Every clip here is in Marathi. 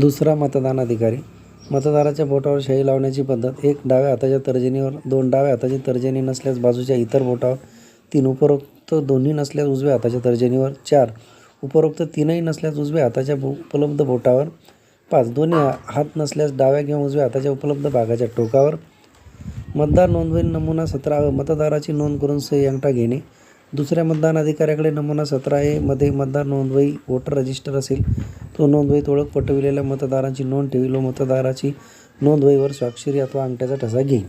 दुसरा मतदान अधिकारी. मतदाराच्या बोटावर शाई लावण्याची पद्धत एक डाव्या हाताच्या तर्जनीवर दोन डाव्या हाताची तर्जनी नसल्यास बाजूच्या इतर बोटावर तीन उपरोक्त दोन्ही नसल्यास उजव्या हाताच्या तर्जनीवर चार उपरोक्त तीनही नसल्यास उजव्या हाताच्या बो- उपलब्ध बोटावर पाच दोन्ही हात नसल्यास डाव्या किंवा उजव्या हाताच्या उपलब्ध भागाच्या टोकावर. मतदार नोंदवही नमुना सतरा मतदाराची नोंद करून सही अंगठा घेणे. दुसऱ्या मतदान अधिकाऱ्याकडे नमुना सतरा ए मध्ये मतदार नोंदवही वोटर रजिस्टर असेल. तो नोंदवहीत ओळख पटविलेल्या मतदारांची नोंद ठेवी व मतदाराची नोंदवहीवर स्वाक्षरी अथवा अंगठ्याचा ठसा घेईल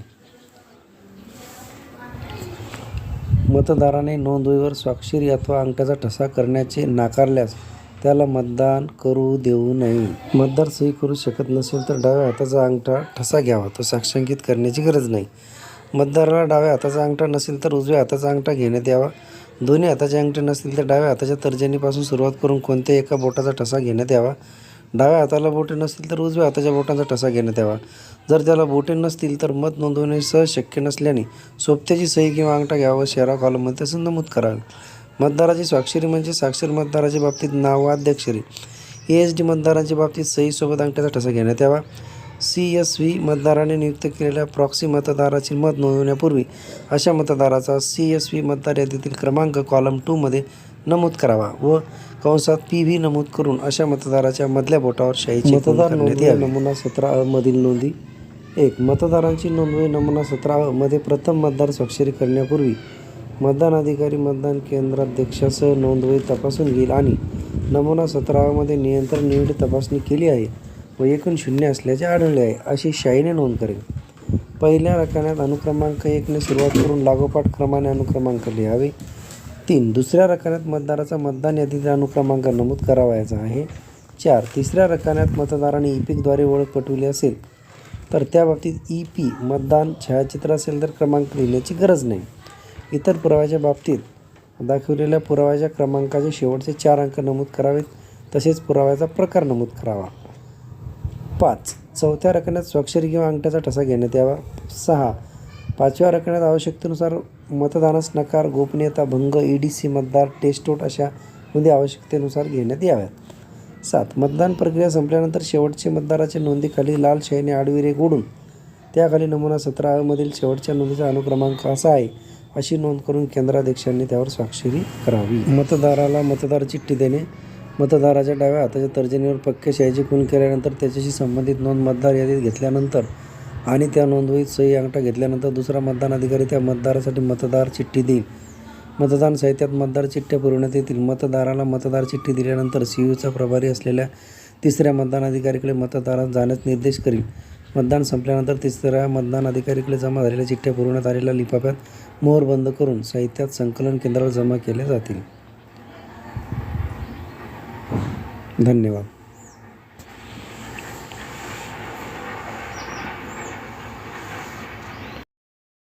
मतदाराने नोंदवहीवर स्वाक्षरी अथवा अंगठ्याचा ठसा करण्याचे नाकारल्यास त्याला मतदान करू देऊ नये. मतदार सही करू शकत नसेल तर डाव्या हाताचा अंगठा ठसा घ्यावा. तो साक्षांकित करण्याची गरज नाही. मतदाराला डाव्या हाताचा अंगठा नसेल तर उजव्या हाताचा अंगठा घेण्यात यावा. दोन्ही हाताच्या अंगठे नसतील तर डाव्या हाताच्या तर्जनीपासून सुरुवात करून कोणत्याही एका बोटाचा ठसा घेण्यात यावा. डाव्या हाताला बोटे नसतील तर उजव्या हाताच्या बोटांचा ठसा घेण्यात यावा. जर त्याला बोटे नसतील तर मत नोंदवणे सहज शक्य नसल्याने सोबत्याची सही किंवा अंगठा घ्यावा शहरा शेरा कॉलममध्ये तसं नमूद करावे. मतदाराची स्वाक्षरी म्हणजे साक्षर मतदाराच्या बाबतीत नाव व अध्यक्षरी ए एच डी मतदारांच्या बाबतीत सहीसोबत अंगठ्याचा ठसा घेण्यात यावा. सी एस व्ही मतदाराने नियुक्त केलेल्या प्रॉक्सी मतदाराची मत नोंदवण्यापूर्वी अशा मतदाराचा सी एस व्ही मतदार यादीतील क्रमांक कॉलम टूमध्ये नमूद करावा व कंसात पी व्ही नमूद करून अशा मतदाराच्या मधल्या बोटावर शाहीची मतदार नोंदणी नमुना सतरा अ मधील नोंदी एक. मतदारांची नोंदणी नमुना सतरा अ मध्ये प्रथम मतदार स्वाक्षरी करण्यापूर्वी मतदान अधिकारी मतदान केंद्राध्यक्षासह नोंदवही तपासून घेईल आणि नमुना सतरामध्ये नियंत्रण निवडी तपासणी केली आहे. व एकूण शून्य असल्याचे आढळले आहे अशी शाईने नोंद करेल. पहिल्या रकान्यात अनुक्रमांक एकने सुरुवात करून लागोपाठ क्रमाने अनुक्रमांक लिहावे. तीन दुसऱ्या रकान्यात मतदाराचा मतदान यादीतील अनुक्रमांक नमूद करावायचा आहे. चार तिसऱ्या रकान्यात मतदाराने ई पीकद्वारे ओळख पटवली असेल तर त्या बाबतीत ई पी मतदान छायाचित्र असेल तर क्रमांक लिहिण्याची गरज नाही. इतर पुराव्याच्या बाबतीत दाखवलेल्या पुराव्याच्या क्रमांकाचे शेवटचे चार अंक नमूद करावेत तसेच पुराव्याचा प्रकार नमूद करावा. पाच. चौथ्या रकण्यात स्वाक्षरी किंवा अंगठ्याचा ठसा घेण्यात यावा. सहा. पाचव्या रकण्यात आवश्यकतेनुसार मतदानास नकार गोपनीयता भंग ई डी सी मतदार टेस्टोट अशा नोंदी आवश्यकतेनुसार घेण्यात याव्यात. सात. मतदान प्रक्रिया संपल्यानंतर शेवटचे मतदाराच्या नोंदीखाली लाल शयने आडविरे गोडून त्याखाली नमुना सतरा मधील शेवटच्या नोंदीचा अनुक्रमांक असा आहे अशी नोंद करून केंद्राध्यक्षांनी त्यावर स्वाक्षरी करावी. मतदाराला मतदार चिठ्ठी देणे मतदाराच्या डाव्या हाताच्या तर्जनीवर पक्के शाईची खून केल्यानंतर त्याच्याशी संबंधित नोंद मतदार यादीत घेतल्यानंतर आणि त्या नोंदवहीत सही अंगठा घेतल्यानंतर दुसरा मतदान अधिकारी त्या मतदारासाठी मतदार चिठ्ठी देईल. मतदान साहित्यात मतदार चिठ्ठ्या पुरवण्यात येतील. मतदाराला मतदार चिठ्ठी दिल्यानंतर सी यूचा प्रभारी असलेल्या तिसऱ्या मतदान अधिकारीकडे मतदारास जाण्यास निर्देश करील. मतदान संपल्यानंतर तिसऱ्या मतदान अधिकारीकडे जमा झालेल्या चिठ्ठ्या पुरवण्यात आलेल्या लिफाफ्यात मोहर बंद करून साहित्यात संकलन केंद्रावर जमा केल्या जातील. धन्यवाद.